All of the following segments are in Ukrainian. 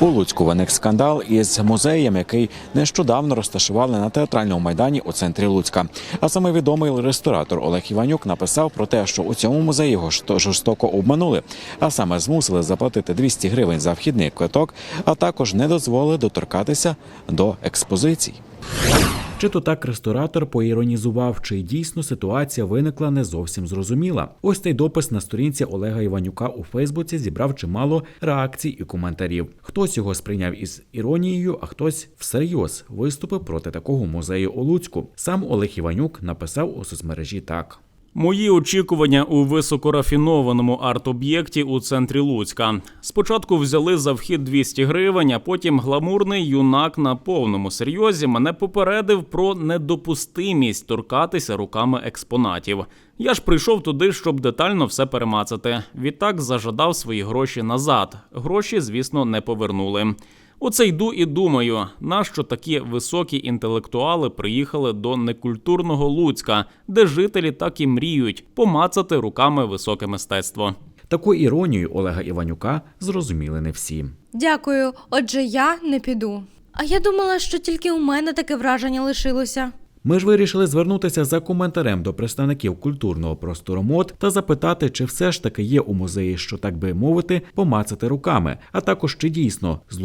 У Луцьку виник скандал із музеєм, який нещодавно розташували на театральному майдані у центрі Луцька. А саме відомий ресторатор Олег Іванюк написав про те, що у цьому музеї його жорстоко обманули, а саме змусили заплатити 200 гривень за вхідний квиток, а також не дозволили доторкатися до експозицій. Чи то так ресторатор поіронізував, чи дійсно ситуація виникла не зовсім зрозуміла. Ось цей допис на сторінці Олега Іванюка у Фейсбуці зібрав чимало реакцій і коментарів. Хтось його сприйняв із іронією, а хтось всерйоз виступив проти такого музею у Луцьку. Сам Олег Іванюк написав у соцмережі так. Мої очікування у високорафінованому арт-об'єкті у центрі Луцька. Спочатку взяли за вхід 200 гривень, а потім гламурний юнак на повному серйозі мене попередив про недопустимість торкатися руками експонатів. Я ж прийшов туди, щоб детально все перемацати. Відтак зажадав свої гроші назад. Гроші, звісно, не повернули. Оце йду і думаю, нащо такі високі інтелектуали приїхали до некультурного Луцька, де жителі так і мріють помацати руками високе мистецтво. Таку іронію Олега Іванюка зрозуміли не всі. Дякую. Отже, я не піду. А я думала, що тільки у мене таке враження лишилося. Ми ж вирішили звернутися за коментарем до представників культурного простору мод та запитати, чи все ж таки є у музеї, що так би мовити, помацати руками, а також чи дійсно з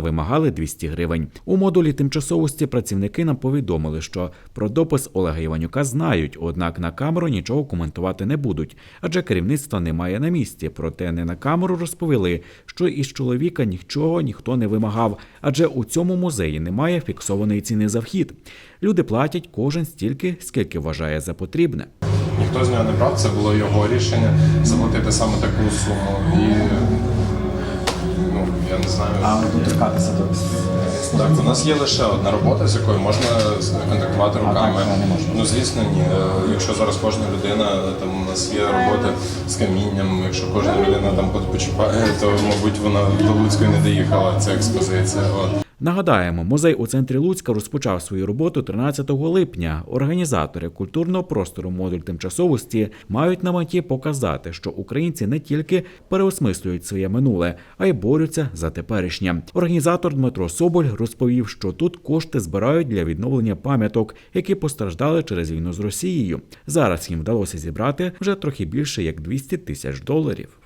вимагали 200 гривень. У модулі тимчасовості працівники нам повідомили, що про допис Олега Іванюка знають, однак на камеру нічого коментувати не будуть, адже керівництва немає на місці. Проте не на камеру розповіли, що із чоловіка нічого ніхто не вимагав, адже у цьому музеї немає фіксованої ціни за вхід. Люди платять кожен стільки, скільки вважає за потрібне. Ніхто з нього не брав, це було його рішення заплатити саме таку суму. І ну, я не знаю. А доторкатися до Так, у нас є лише одна робота, з якою можна контактувати руками. так, не можна. Ну звісно, ні. Е, Якщо зараз кожна людина, там у нас є роботи з камінням, якщо кожна людина там почіпає, то мабуть вона до Луцької не доїхала ця експозиція. От. Нагадаємо, музей у центрі Луцька розпочав свою роботу 13 липня. Організатори культурного простору модуль тимчасовості мають на меті показати, що українці не тільки переосмислюють своє минуле, а й борються за теперішнє. Організатор Дмитро Соболь розповів, що тут кошти збирають для відновлення пам'яток, які постраждали через війну з Росією. Зараз їм вдалося зібрати вже трохи більше як 200 тисяч доларів.